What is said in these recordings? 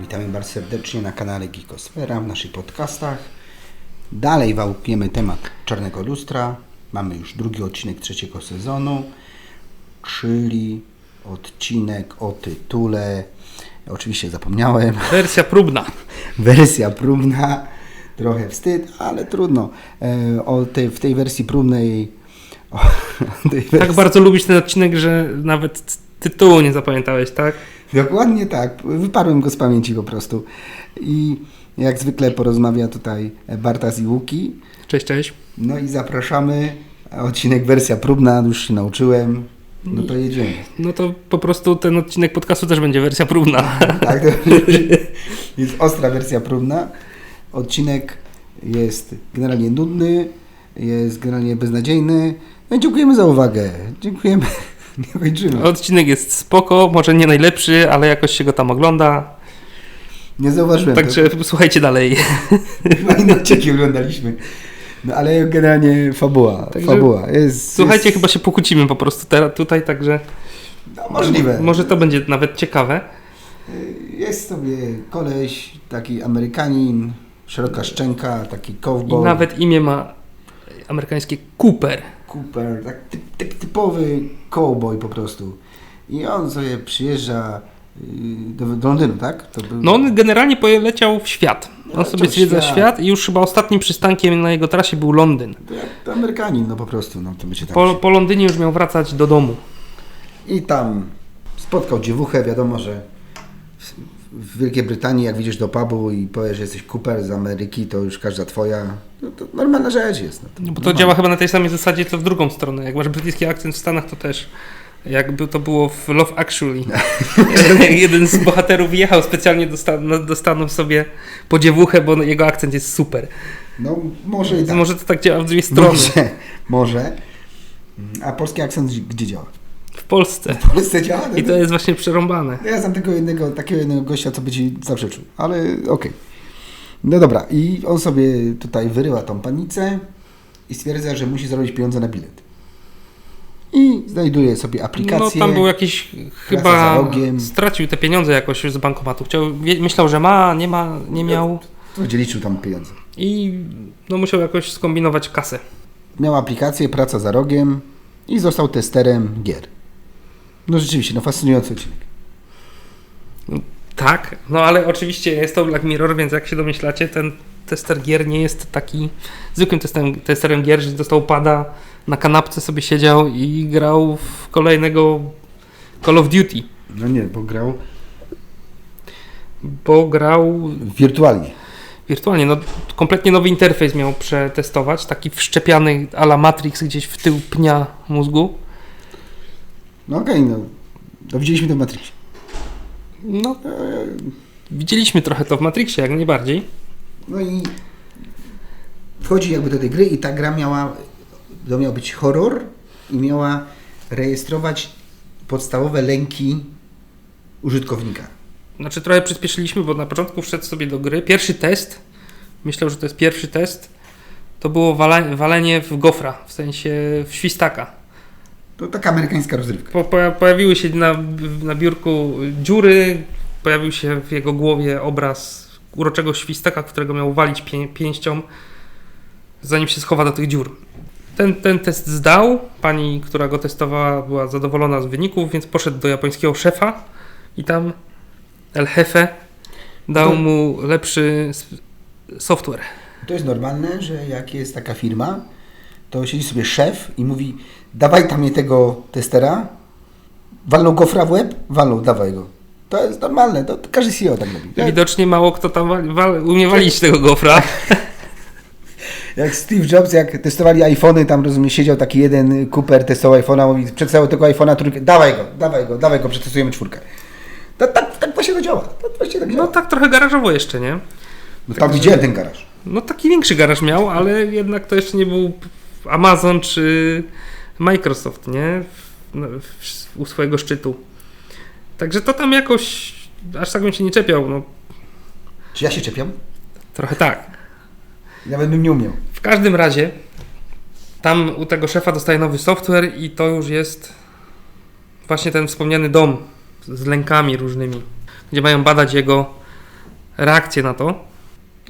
Witamy bardzo serdecznie na kanale Geekosfera w naszych podcastach. Dalej wałkiemy temat Czarnego Lustra. Mamy już drugi odcinek trzeciego sezonu, czyli odcinek o tytule. Oczywiście zapomniałem. Wersja próbna. Wersja próbna. Trochę wstyd, ale trudno. E, O tej, w tej wersji próbnej. Tej wersji, Tak bardzo lubisz ten odcinek, że nawet tytułu nie zapamiętałeś, tak? Dokładnie tak. Wyparłem go z pamięci po prostu. I jak zwykle porozmawia tutaj Bartas i Łuki. Cześć, cześć. No i zapraszamy. Odcinek wersja próbna, już się nauczyłem. No to jedziemy. No to po prostu ten odcinek podcastu też będzie wersja próbna. Tak, to jest ostra wersja próbna. Odcinek jest generalnie nudny, jest generalnie beznadziejny. No i dziękujemy za uwagę. Dziękujemy. Nie kończymy. Odcinek jest spoko, może nie najlepszy, ale jakoś się go tam ogląda. Nie zauważyłem. Także słuchajcie dalej. Inne odcinki oglądaliśmy. No ale generalnie fabuła. Także fabuła. Jest, Słuchajcie, jest, chyba się pokłócimy po prostu teraz tutaj, także No, możliwe. może to będzie nawet ciekawe. Jest sobie koleś, taki Amerykanin, szeroka szczęka, taki I cowboy. nawet imię ma amerykańskie Cooper. Cooper, tak, tak typowy cowboy po prostu. I on sobie przyjeżdża yy, do, do Londynu, tak? To był... No on generalnie poleciał w świat. On Leciał sobie zwiedza świat. świat i już chyba ostatnim przystankiem na jego trasie był Londyn. To Amerykanin, no po prostu, no to będzie tak. Po, po Londynie już miał wracać do domu. I tam spotkał dziewuchę, wiadomo, że w, Wielkiej Brytanii jak widzisz do pubu i powiesz, że jesteś Cooper z Ameryki, to już każda twoja, no to normalna rzecz jest. No to, No bo to normalne. działa chyba na tej samej zasadzie, co w drugą stronę. Jak masz brytyjski akcent w Stanach, to też. Jakby to było w Love Actually. Jeden z bohaterów jechał specjalnie do, Stan- no, do Stanów sobie po dziewuchę, bo jego akcent jest super. No może i tak. Może to tak działa w dwie strony. Może, może. A polski akcent gdzie działa? W Polsce. W Polsce działa? I to jest właśnie przerąbane. Ja znam tego jednego, takiego jednego gościa, co by ci zaprzeczył, ale okej. No dobra, i on sobie tutaj wyryła tą panicę i stwierdza, że musi zarobić pieniądze na bilet. I znajduje sobie No aplikację. tam był jakiś, chyba stracił te pieniądze jakoś z bankomatu. Chciał, myślał, że ma, nie ma, nie miał Będzie liczył tam pieniądze. i no musiał jakoś skombinować kasę. Miał aplikację, praca za rogiem i został testerem gier. No rzeczywiście, no fascynujący odcinek. Tak, no ale oczywiście jest to Black Mirror, więc jak się domyślacie, ten tester gier nie jest taki zwykłym testem, testerem gier, że dostał pada, na kanapce sobie siedział i grał w kolejnego Call of Duty, No nie, bo grał bo grał wirtualnie. wirtualnie, no kompletnie nowy interfejs miał przetestować, taki wszczepiany a la Matrix gdzieś w tył pnia mózgu. No okej, no. no. Widzieliśmy to w Matrixie. No, widzieliśmy trochę to w Matrixie, jak najbardziej. No i wchodzi jakby do tej gry i ta gra miała, to miał być horror i miała rejestrować podstawowe lęki użytkownika. Znaczy trochę przyspieszyliśmy, bo na początku wszedł sobie do gry. Pierwszy test, myślę, że to jest pierwszy test, to było walenie w gofra, w sensie w świstaka. To taka amerykańska rozrywka. Po, poja- pojawiły się na, na biurku dziury, pojawił się w jego głowie obraz uroczego świstaka, którego miał walić pię, pięścią, zanim się schowa do tych dziur. Ten, ten test zdał, pani, która go testowała, była zadowolona z wyników, więc poszedł do japońskiego szefa i tam El Jefe dał To- mu lepszy software. To jest normalne, że jak jest taka firma, to siedzi sobie szef i mówi dawaj tam mnie tego testera, walną gofra w łeb, walną, dawaj go. To jest normalne, to, każdy CEO tak robi. Jak, Widocznie mało kto tam wali, wal, umie walić tego gofra. jak Steve Jobs, jak testowali iPhony, tam rozumiem, siedział taki jeden Cooper, testował iPhone'a, mówi, przedstawiał tego iPhone'a trójkę, dawaj go, dawaj go, dawaj go, przetestujemy czwórkę. To, tak, tak właśnie to działa, to właśnie tak działa. No tak trochę garażowo jeszcze, nie? No tam widziałem ten garaż. No taki większy garaż miał, ale jednak to jeszcze nie był Amazon czy Microsoft, nie? No, u swojego szczytu. Także to tam jakoś aż tak bym się nie czepiał, no Czy ja się czepiam? trochę tak. Nawet bym nie umiał. W każdym razie Tam u tego szefa dostaje nowy software i to już jest właśnie ten wspomniany dom z lękami różnymi, gdzie mają badać jego reakcję na to.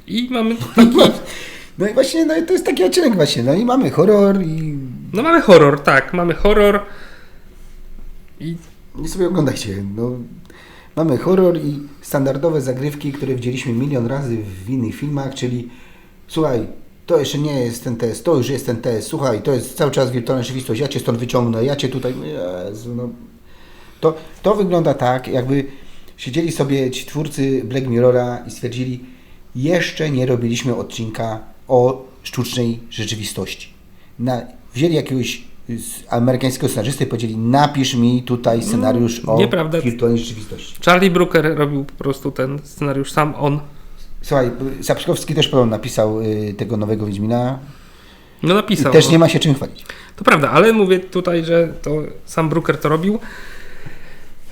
I mamy taki, No i właśnie, no i to jest taki odcinek właśnie, no i mamy horror i no mamy horror, tak, mamy horror i nie sobie oglądajcie, no mamy horror i standardowe zagrywki, które widzieliśmy milion razy w innych filmach, czyli słuchaj, to jeszcze nie jest ten test, to już jest ten test, słuchaj, to jest cały czas wirtualna rzeczywistość, ja cię stąd wyciągnę, ja cię tutaj, Jezu, no. To, to wygląda tak, jakby siedzieli sobie ci twórcy Black Mirrora i stwierdzili, jeszcze nie robiliśmy odcinka o sztucznej rzeczywistości. Na, wzięli jakiegoś z amerykańskiego scenarzysty i powiedzieli, napisz mi tutaj scenariusz o nieprawda. wirtualnej rzeczywistości. Charlie Brooker robił po prostu ten scenariusz sam, on. Słuchaj, Sapkowski też podobno napisał y, tego nowego Wiedźmina No i napisał. też no. nie ma się czym chwalić. To prawda, ale mówię tutaj, że to sam Brooker to robił.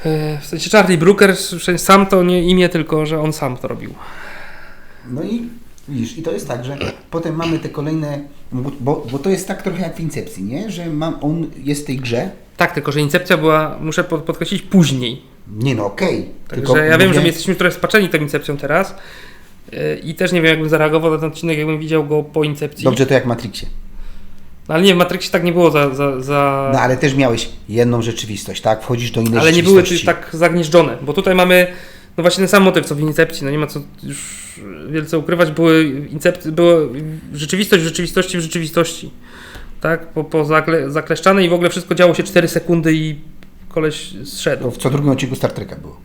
E, W sensie Charlie Brooker, sam to nie imię, tylko że on sam to robił. No i widzisz, i to jest tak, że potem mamy te kolejne, bo, bo, to jest tak trochę jak w Incepcji, nie? Że mam, on jest w tej grze, Tak, tylko że Incepcja była, muszę pod- podkreślić, później. nie no okej, Także ja wiem, że my jesteśmy trochę spaczeni tą Incepcją teraz. e, I też nie wiem, jakbym zareagował na ten odcinek, jakbym widział go po Incepcji. Dobrze to jak w Matrixie. No, ale nie, w Matrixie tak nie było za... za, za... No ale też miałeś jedną rzeczywistość, tak? Wchodzisz do innej ale nie były rzeczywistości. tak zagnieżdżone, bo tutaj mamy no właśnie ten sam motyw co w Incepcji, no nie ma co już wielce ukrywać, były Incepcje, była rzeczywistość w rzeczywistości w rzeczywistości, tak, po, po zakle, zakleszczane i w ogóle wszystko działo się 4 sekundy i koleś zszedł. To w co drugim odcinku Star Treka było.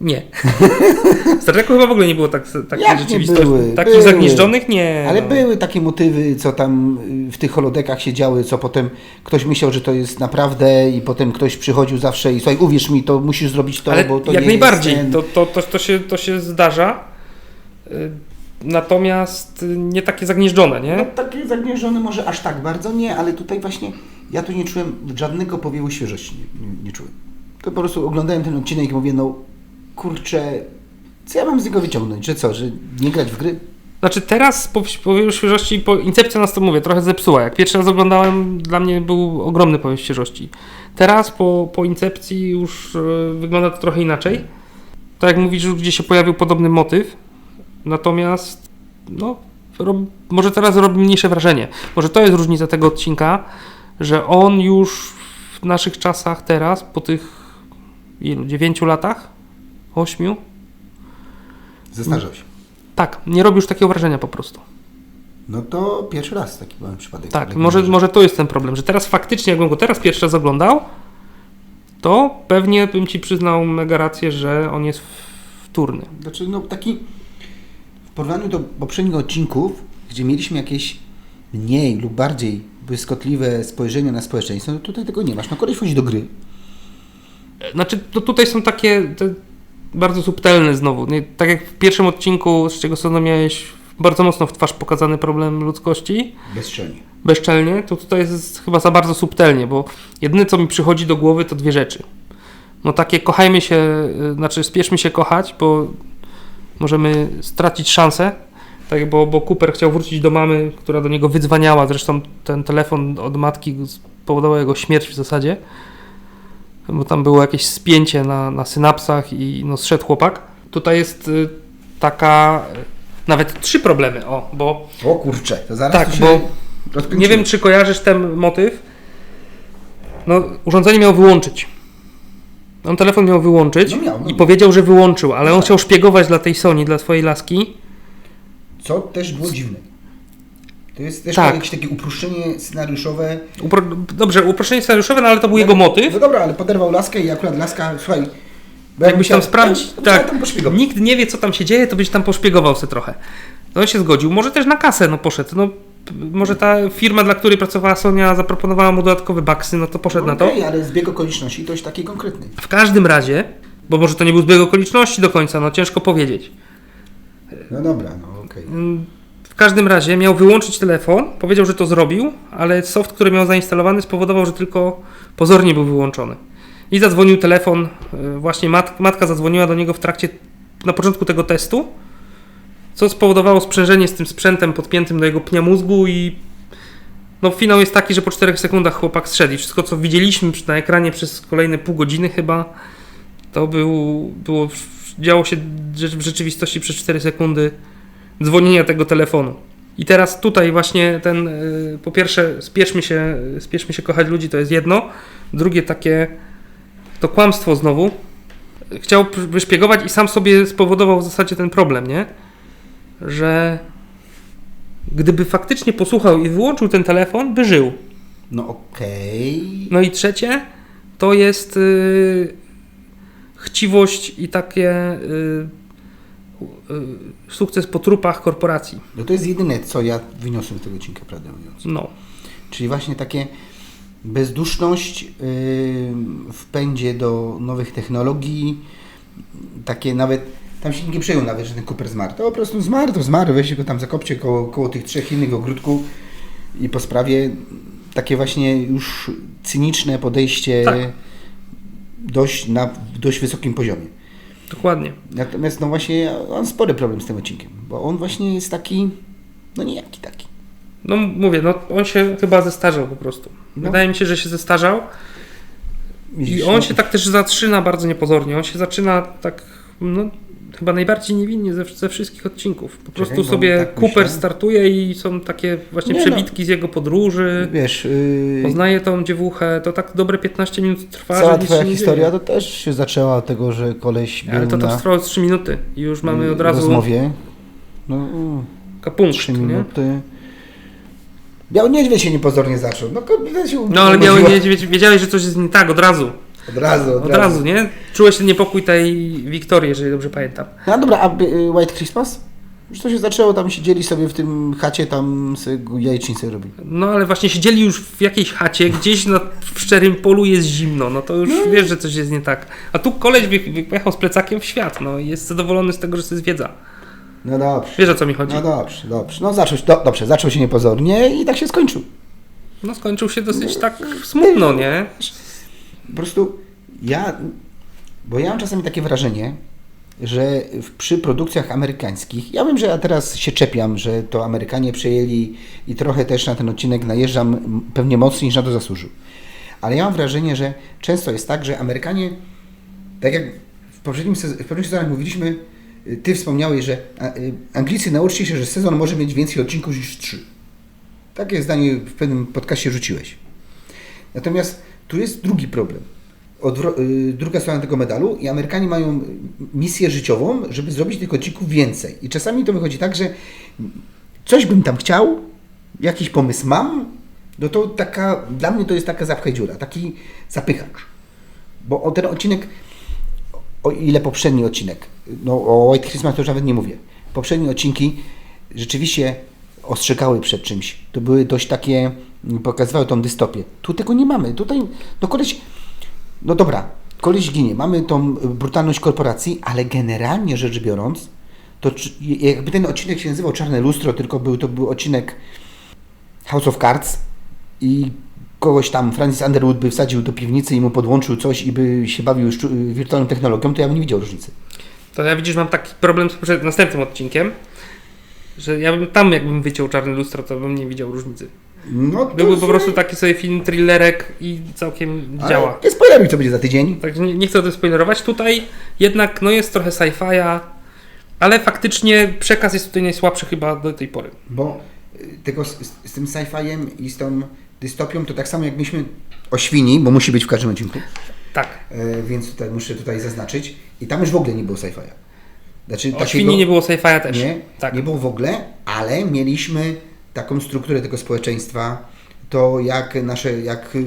Nie. W Star Treku chyba w ogóle nie było tak, takich rzeczywistości, były? takich Były. zagnieżdżonych nie. Ale no. były takie motywy, co tam y, w tych holodekach się działy, co potem ktoś myślał, że to jest naprawdę i potem ktoś przychodził zawsze i słuchaj, uwierz mi, to musisz zrobić to, Ale bo to jak najbardziej, ten... to, to, to, to, się, to się zdarza, y, natomiast y, nie takie zagnieżdżone, nie? No takie zagnieżone może aż tak bardzo nie, ale tutaj właśnie ja tu nie czułem żadnego powiewu świeżości, nie, nie, nie czułem. To po prostu oglądałem ten odcinek i mówię, no kurczę, co ja mam z niego wyciągnąć, że co, że nie grać w gry? Znaczy teraz po, po wielu świeżości, po Incepcja nas to mówię, trochę zepsuła. Jak pierwszy raz oglądałem, dla mnie był ogromny powiew świeżości. Teraz po, po Incepcji już e, wygląda to trochę inaczej. Tak jak mówisz, już gdzieś się pojawił podobny motyw. Natomiast no, rob, może teraz robi mniejsze wrażenie. Może to jest różnica tego odcinka, że on już w naszych czasach teraz, po tych ilu, 9 latach? 8? Zestarzał się. Tak, nie robi już takiego wrażenia po prostu. No to pierwszy raz taki byłem przypadek. Tak, może, może to jest ten problem, że teraz faktycznie, jakbym go teraz pierwszy raz oglądał, to pewnie bym ci przyznał mega rację, że on jest wtórny. Znaczy, no taki w porównaniu do poprzednich odcinków, gdzie mieliśmy jakieś mniej lub bardziej błyskotliwe spojrzenie na społeczeństwo, no tutaj tego nie masz. No koleś wchodzi do gry. Znaczy, to tutaj są takie bardzo subtelne znowu. Nie? Tak jak w pierwszym odcinku z czego sezonu miałeś bardzo mocno w twarz pokazany problem ludzkości, Bezczelnie. bezczelnie, to tutaj jest chyba za bardzo subtelnie, bo jedyne co mi przychodzi do głowy to dwie rzeczy. No takie kochajmy się, y, znaczy spieszmy się kochać, bo możemy stracić szansę. Tak, bo, bo Cooper chciał wrócić do mamy, która do niego wydzwaniała. Zresztą ten telefon od matki spowodował jego śmierć w zasadzie. Bo tam było jakieś spięcie na, na synapsach i no, zszedł chłopak. Tutaj jest y, taka. y, Nawet trzy problemy, o, bo O kurczę, to zaraz Tak, tu się bo rozkręcimy. nie wiem, czy kojarzysz ten motyw. No, urządzenie miał wyłączyć. On telefon miał wyłączyć No miał, no i miał. powiedział, że wyłączył, ale on chciał szpiegować dla tej Sony, dla swojej laski. Co też było dziwne. To jest też Tak. jakieś takie uproszczenie scenariuszowe. Upro... Dobrze, uproszczenie scenariuszowe, no ale to był jego motyw. No dobra, ale poderwał laskę i akurat laska, słuchaj... bo Jakbyś tam sprawdzić, to tak, Tam nikt nie wie, co tam się dzieje, to byś tam poszpiegował sobie trochę. No on się zgodził, może też na kasę no poszedł, no może ta firma, dla której pracowała Sonia zaproponowała mu dodatkowe baksy, no to poszedł na to. Okej, ale zbieg okoliczności to jest taki konkretny. W każdym razie, bo może to nie był zbieg okoliczności do końca, no ciężko powiedzieć. No dobra, no okej. Mm, W każdym razie miał wyłączyć telefon, powiedział, że to zrobił, ale soft, który miał zainstalowany spowodował, że tylko pozornie był wyłączony. I zadzwonił telefon, y, właśnie mat, matka zadzwoniła do niego w trakcie, na początku tego testu, co spowodowało sprzężenie z tym sprzętem podpiętym do jego pnia mózgu i No finał jest taki, że po 4 sekundach chłopak strzeli. Wszystko, co widzieliśmy na ekranie przez kolejne pół godziny chyba, to był, było, działo się w rzeczywistości przez 4 sekundy dzwonienia tego telefonu. I teraz tutaj właśnie ten, y, po pierwsze, spieszmy się, spieszmy się kochać ludzi, to jest jedno. Drugie takie, to kłamstwo znowu. Chciał wyszpiegować i sam sobie spowodował w zasadzie ten problem, nie? Że gdyby faktycznie posłuchał i wyłączył ten telefon, by żył. No okej. No i trzecie, to jest y, chciwość i takie y, y, sukces po trupach korporacji. No to jest jedyne, co ja wyniosłem z tego odcinka, prawdę mówiąc. No. Czyli właśnie takie bezduszność yy, w pędzie do nowych technologii, takie nawet, tam się nie przejął nawet, że ten Cooper zmarł. To po prostu zmarł, to zmarł, weźcie go tam zakopcie koło, koło tych trzech innych w ogródku i po sprawie takie właśnie już cyniczne podejście Tak. dość na dość wysokim poziomie. Dokładnie. Natomiast no właśnie mam spory problem z tym odcinkiem, bo on właśnie jest taki, no niejaki taki. No mówię, no on się chyba zestarzał po prostu. No. Wydaje mi się, że się zestarzał i on no. się tak też zaczyna bardzo niepozornie. On się zaczyna tak, no chyba najbardziej niewinnie ze, ze wszystkich odcinków. Po prostu sobie tak Cooper myślę. startuje i są takie właśnie Nie no. przebitki z jego podróży. Wiesz, yy, Poznaje tą dziewuchę, to tak dobre 15 minut trwa, Cała że twoja nie historia dzieje. to też się zaczęła od tego, że koleś Ale to, to na trwało 3 minuty i już mamy od razu rozmowie. No, kapunkt, trzy nie? minuty. Biały Niedźwiedź się niepozornie zaczął. No się No ale miały, urodziła nie, wiedziałeś, że coś jest nie tak od razu. Od razu, od, Od razu, nie? Czułeś ten niepokój tej Wiktorii, jeżeli dobrze pamiętam. No dobra, a y, White Christmas? Już to się zaczęło, tam siedzieli sobie w tym chacie, tam sobie jajecznicę robili. No ale właśnie siedzieli już w jakiejś chacie, gdzieś na, w szczerym polu jest zimno, no to już wiesz, że coś jest nie tak. A tu koleś wy- wyjechał z plecakiem w świat, no i jest zadowolony z tego, że to jest wiedza. No dobrze. Wiesz o co mi chodzi? No dobrze, dobrze. No zaczął się, do, dobrze, zaczął się niepozornie i tak się skończył. No skończył się dosyć tak smutno, nie? Po prostu ja, bo ja mam czasami takie wrażenie, że w, przy produkcjach amerykańskich, ja wiem, że ja teraz się czepiam, że to Amerykanie przejęli i trochę też na ten odcinek najeżdżam pewnie mocniej niż na to zasłużył. Ale ja mam wrażenie, że często jest tak, że Amerykanie, tak jak w poprzednim, w poprzednich sezonach mówiliśmy, y, ty wspomniałeś, że y, Anglicy nauczcie się, że sezon może mieć więcej odcinków niż trzy. Takie zdanie w pewnym podcaście rzuciłeś. Natomiast tu jest drugi problem. Odwro- y, druga strona tego medalu i Amerykanie mają misję życiową, żeby zrobić tych odcinków więcej. I czasami to wychodzi tak, że coś bym tam chciał, jakiś pomysł mam, no to taka, dla mnie to jest taka zapchaj dziura, taki zapychacz. Bo ten odcinek, o ile poprzedni odcinek, no o White Christmas to już nawet nie mówię. Poprzednie odcinki rzeczywiście ostrzegały przed czymś. To były dość takie, pokazywały tą dystopię. Tu tego nie mamy. Tutaj, no koleś, no dobra, koleś ginie. Mamy tą brutalność korporacji, ale generalnie rzecz biorąc, to jakby ten odcinek się nazywał Czarne Lustro, tylko był to był odcinek House of Cards i kogoś tam Francis Underwood by wsadził do piwnicy i mu podłączył coś i by się bawił wirtualną technologią, to ja bym nie widział różnicy. To ja widzisz, mam taki problem z następnym odcinkiem, że ja bym tam jakbym wyciął czarne lustro, to bym nie widział różnicy. No Byłby po prostu taki sobie film thrillerek i całkiem działa. Nie spoileruj, co będzie za tydzień. Także nie, nie chcę o tym spoilerować. Tutaj jednak no jest trochę sci-fi'a, ale faktycznie przekaz jest tutaj najsłabszy chyba do tej pory. Bo y, tego z, z, tym sci-fiem i z tą dystopią to tak samo jak myśmy o świni, bo musi być w każdym odcinku, Tak. e, więc tutaj muszę tutaj zaznaczyć. I tam już w ogóle nie było sci-fi'a. Znaczy, O świni nie było sci-fi'a też. Nie, tak. nie było w ogóle, ale mieliśmy taką strukturę tego społeczeństwa, to jak nasze, jak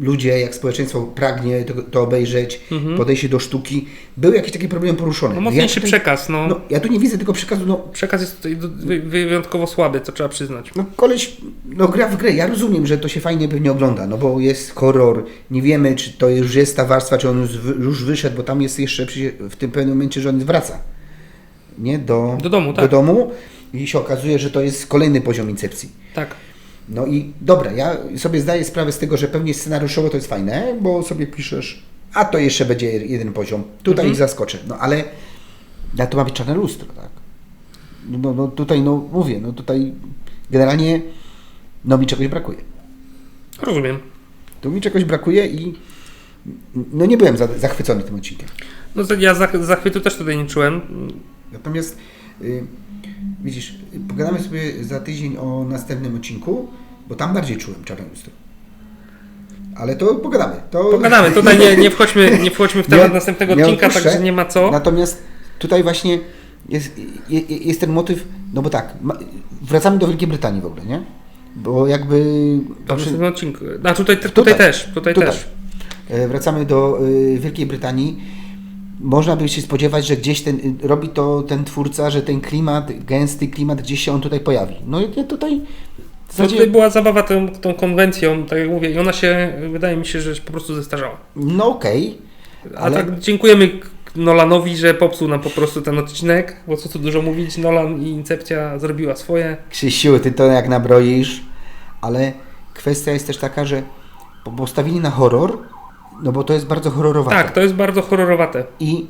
ludzie, jak społeczeństwo pragnie to, to obejrzeć, podejście do sztuki. Były jakieś takie problemy poruszone. Mhm. No mocniejszy tutaj- przekaz, no. No, ja tu nie widzę tego przekazu, no Przekaz jest tutaj do- wy- wyjątkowo słaby, to trzeba przyznać. No koleś, no gra w grę. Ja rozumiem, że to się fajnie pewnie ogląda, no bo jest horror. Nie wiemy, czy to już jest ta warstwa, czy on już, już wyszedł, bo tam jest jeszcze w tym pewnym momencie, że on wraca. Nie? Do, Do domu, Do tak. domu i się okazuje, że to jest kolejny poziom incepcji. Tak. No i dobra, ja sobie zdaję sprawę z tego, że pewnie scenariuszowo to jest fajne, bo sobie piszesz, a to jeszcze będzie jeden poziom. Tutaj Mhm. ich zaskoczę. No ale ja to ma być czarne lustro, tak? No, no tutaj, no mówię, no tutaj generalnie no mi czegoś brakuje. Rozumiem. Tu mi czegoś brakuje i no nie byłem za, zachwycony tym odcinkiem. No to ja zach- zachwytu też tutaj nie czułem. Natomiast y, widzisz, pogadamy sobie za tydzień o następnym odcinku, bo tam bardziej czułem czarne lustro. Ale to pogadamy. To... Pogadamy, tutaj nie, nie, wchodźmy, nie wchodźmy w temat następnego odcinka, także nie ma co. Natomiast tutaj właśnie jest, je- je- jest ten motyw, no bo tak, wracamy do Wielkiej Brytanii w ogóle, nie? Bo jakby... W następnym odcinku. A tutaj, tutaj, Tutaj. też, tutaj, Tutaj. też. E, Wracamy do y, Wielkiej Brytanii. Można by się spodziewać, że gdzieś ten, robi to ten twórca, że ten klimat, gęsty klimat, gdzieś się on tutaj pojawi. No i tutaj No tutaj była zabawa tą, tą konwencją, tak jak mówię, i ona się, wydaje mi się, że po prostu zestarzała. no okej, A Ale- tak dziękujemy Nolanowi, że popsuł nam po prostu ten odcinek, bo co tu dużo mówić, Nolan i Incepcja zrobiła swoje. Krzysiu, ty to jak nabroisz, ale kwestia jest też taka, że po- postawili na horror, no bo to jest bardzo horrorowate. Tak, to jest bardzo horrorowate. I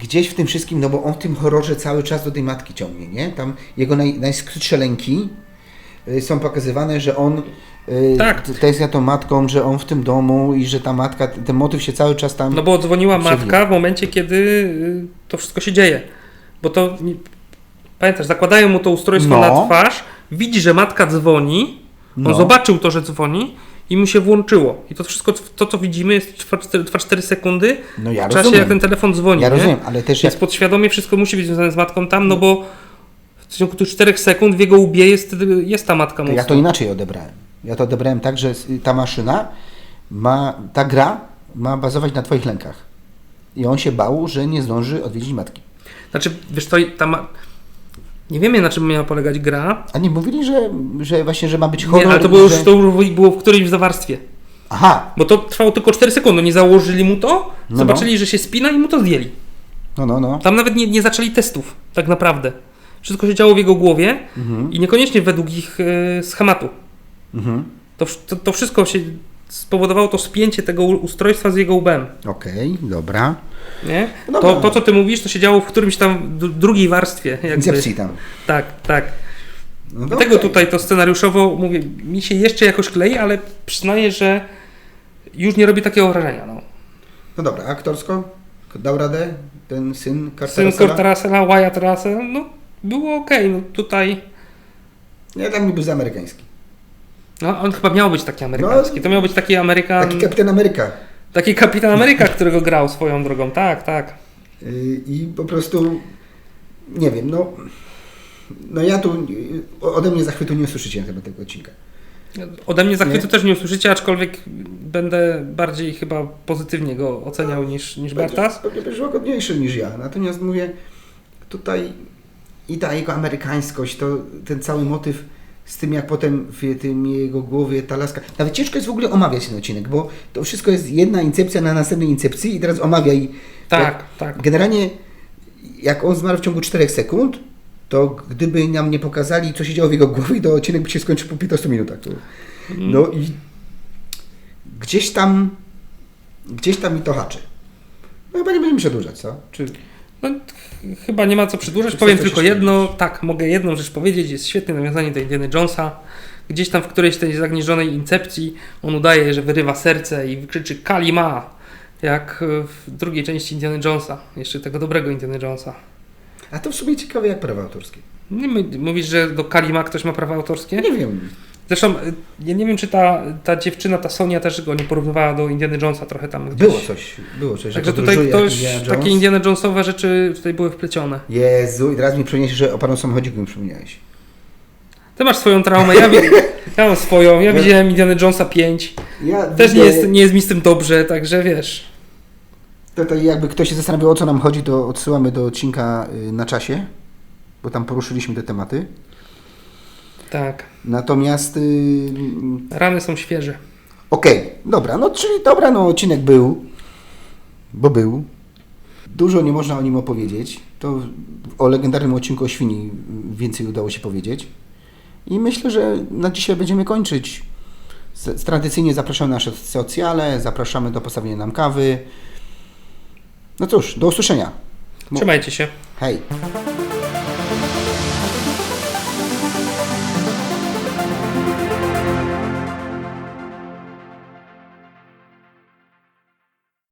gdzieś w tym wszystkim, no bo on w tym horrorze cały czas do tej matki ciągnie, nie? Tam jego naj, najskrytsze lęki y, są pokazywane, że on y, Tak. tęsknia tą matką, że on w tym domu i że ta matka, ten motyw się cały czas tam... No bo dzwoniła Przewija. matka w momencie, kiedy y, to wszystko się dzieje. Bo to, pamiętasz, zakładają mu to ustrojstwo No. na twarz, widzi, że matka dzwoni, on No. zobaczył to, że dzwoni i mu się włączyło. I to wszystko, to co widzimy jest trwa 4, trwa 4 sekundy No ja w czasie, rozumiem. jak ten telefon dzwoni. ja nie? rozumiem, ale też jak... Więc podświadomie wszystko musi być związane z matką tam, no bo w ciągu tych 4 sekund w jego łbie jest, jest ta matka mocno. ja to inaczej odebrałem. Ja to odebrałem tak, że ta maszyna ma, ta gra ma bazować na twoich lękach. I on się bał, że nie zdąży odwiedzić matki. Znaczy, wiesz to ta ma... Nie wiemy na czym miała polegać gra, A nie mówili, że, że właśnie, że ma być horror? nie, ale to było już że... to już było w którymś zawarstwie. Aha, Bo to trwało tylko 4 sekundy. Nie założyli mu to, No, zobaczyli, że się spina i mu to zdjęli. no, no, no. Tam nawet nie, nie zaczęli testów, tak naprawdę. Wszystko się działo w jego głowie Mhm. i niekoniecznie według ich e, schematu. Mhm. To, to, to wszystko się spowodowało to spięcie tego ustrojstwa z jego łbem. Okej, dobra. Nie? No To, dobra. to, co ty mówisz, to się działo w którymś tam drugiej warstwie. Incepcji tam. Tak, tak. No Dlatego okej. tutaj to scenariuszowo, mówię, mi się jeszcze jakoś klei, ale przyznaję, że już nie robi takiego wrażenia. No. No dobra, aktorsko? Dał radę? Ten syn Cartera Syn Russella, Wyatt Russell, no było okej, no tutaj... Nie, tam niby z amerykański. No, on chyba miał być taki amerykański. To miał być taki Amerykan. Taki kapitan Ameryka. Taki kapitan Ameryka, którego grał swoją drogą. Tak, tak. Yy, I po prostu, nie wiem, no, no ja tu, yy, ode mnie zachwytu nie usłyszycie na temat tego odcinka. Ode mnie zachwytu Nie? też nie usłyszycie, aczkolwiek będę bardziej chyba pozytywnie go oceniał niż, niż Bartas. Pewnie będziesz łagodniejszy niż ja, natomiast mówię, tutaj i ta jego amerykańskość, to ten cały motyw z tym, jak potem w tym jego głowie ta laska... Nawet ciężko jest w ogóle omawiać ten odcinek, bo to wszystko jest jedna incepcja na następnej incepcji i teraz omawiaj. Tak, Jak, tak. Generalnie, jak on zmarł w ciągu 4 sekund, to gdyby nam nie pokazali, co się działo w jego głowie, to odcinek by się skończył po 15 minutach. To- No i gdzieś tam, gdzieś tam mi to haczy. No chyba nie będziemy przedłużać, co? Czy... No, ch- chyba nie ma co przedłużać. Powiem tylko jedno. Tak, mogę jedną rzecz powiedzieć. Jest świetne nawiązanie do Indiana Jonesa. Gdzieś tam w którejś tej zagnieżonej incepcji on udaje, że wyrywa serce i wykrzyczy Kalima, jak w drugiej części Indiana Jonesa. Jeszcze tego dobrego Indiana Jonesa. A to w sumie ciekawe jak prawa autorskie. Nie, mówisz, że do Kalima ktoś ma prawa autorskie? Nie wiem. Zresztą ja nie wiem, czy ta, ta dziewczyna, ta Sonia też go nie porównywała do Indiana Jonesa trochę tam gdzieś. Było coś, było coś, że Także tutaj to już Indiana takie. Indiana Jonesowe rzeczy tutaj były wplecione. Jezu, i teraz mi przypomniałeś, że o panu samochodziku mi przypomniałeś. Ty masz swoją traumę, ja, ja mam swoją. Ja Ja- widziałem Indiana Jonesa 5. Ja Też nie widzę- jest, nie jest mi z tym dobrze, także wiesz. Tutaj jakby ktoś się zastanawiał o co nam chodzi, to odsyłamy do odcinka y, na czasie, bo tam poruszyliśmy te tematy. Tak. Natomiast y, Rany są świeże. Okej, dobra, no czyli dobra, no odcinek był, bo był. Dużo nie można o nim opowiedzieć. To o legendarnym odcinku o świni więcej udało się powiedzieć. I myślę, że na dzisiaj będziemy kończyć. Tradycyjnie zapraszamy na nasze socjale, zapraszamy do postawienia nam kawy. No cóż, do usłyszenia. Trzymajcie się. Hej.